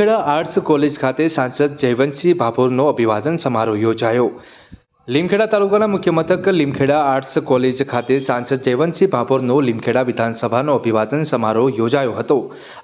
Limkheda arts college ખાતે સાંસદ જયવંતસિંહ ભાભોરનો અભિવાદન સમારોહ યોજાયો. લીમખેડા તાલુકાના મુખ્ય મથક લીમખેડા આર્ટ્સ કોલેજ ખાતે સાંસદ જયવંતસિંહ ભાભોરનો લીમખેડા વિધાનસભાનો અભિવાદન સમારોહ યોજાયો હતો.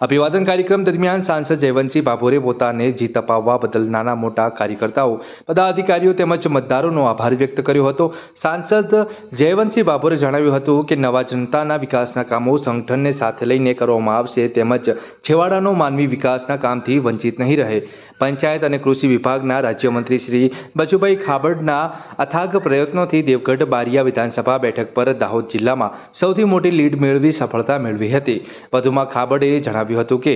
અભિવાદન કાર્યક્રમ દરમિયાન સાંસદ જયવંતસિંહ ભાભોરે પોતાને જીત અપાવવા બદલ નાના મોટા કાર્યકર્તાઓ, પદાધિકારીઓ તેમજ મતદારોનો આભાર વ્યક્ત કર્યો હતો. સાંસદ જયવંતસિંહ ભાભોરે જણાવ્યું હતું કે નવા જનતાના વિકાસના કામો સંગઠનને સાથે લઈને કરવામાં આવશે તેમજ છેવાડાનો માનવી વિકાસના કામથી વંચિત નહીં રહે. પંચાયત અને કૃષિ વિભાગના રાજ્યમંત્રી શ્રી બચુભાઈ ખાબડના અથાગ પ્રયત્નોથી દેવગઢ બારિયા વિધાનસભા બેઠક પર દાહોદ જિલ્લામાં સૌથી મોટી લીડ મેળવી સફળતા મેળવી હતી. વધુમાં ખાબડે જણાવ્યું હતું કે,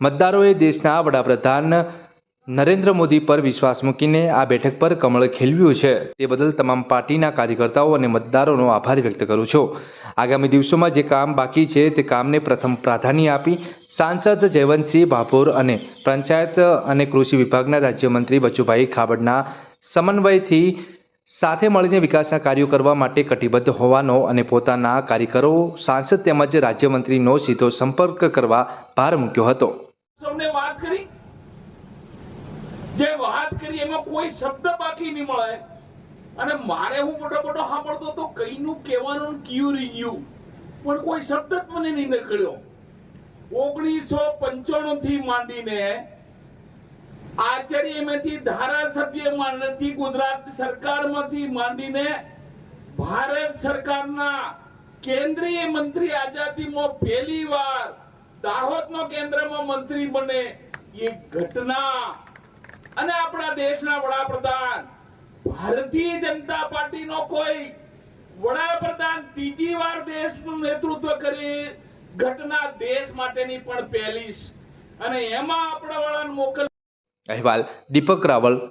મતદારોએ દેશના વડાપ્રધાન નરેન્દ્ર મોદી પર વિશ્વાસ મૂકીને આ બેઠક પર કમળ ખેલવ્યું છે. તે બદલ તમામ પાર્ટીના કાર્યકર્તાઓ અને મતદારોનો આભાર વ્યક્ત કરું છું. આગામી દિવસોમાં જે કામ બાકી છે તે કામને પ્રથમ પ્રાધાન્ય આપી સાંસદ જયવંતસિંહ ભાભોર અને પંચાયત અને કૃષિ વિભાગના રાજ્યમંત્રી બચુભાઈ ખાબડના સમન્વયથી સાથે મળીને વિકાસના કાર્યો કરવા માટે કટિબદ્ધ હોવાનો અને પોતાના કાર્યકરો, સાંસદ તેમજ રાજ્યમંત્રીનો સીધો સંપર્ક કરવા ભાર મૂક્યો હતો. જે વાત કરી એમાં કોઈ શબ્દ બાકી નહીં મળે. અને મારે હું મોટો મોટો સાંભળતો તો કઈનું કહેવાનું ક્યુ રહી ગયું. પણ કોઈ શબ્દ મને નહીં નીકળ્યો. ઓગણીસો પંચાણું થી માંડીને આચાર્યમાંથી ધારાસભ્ય માંડીથી ગુજરાત સરકારમાંથી માંડીને ભારત સરકારના કેન્દ્રીય મંત્રી આઝાદીમાં પહેલી વાર દાહોદનો કેન્દ્રમાં મંત્રી બને એ ઘટના. અને આપણા દેશના વડાપ્રધાન, ભારતીય જનતા પાર્ટીનો કોઈ વડાપ્રધાન ત્રીજી વાર દેશનું નેતૃત્વ કરી ઘટના દેશ માટેની પણ પહેલી અને એમાં આપણા વાળાને મોકલ અહેવાલ દીપક રાવલ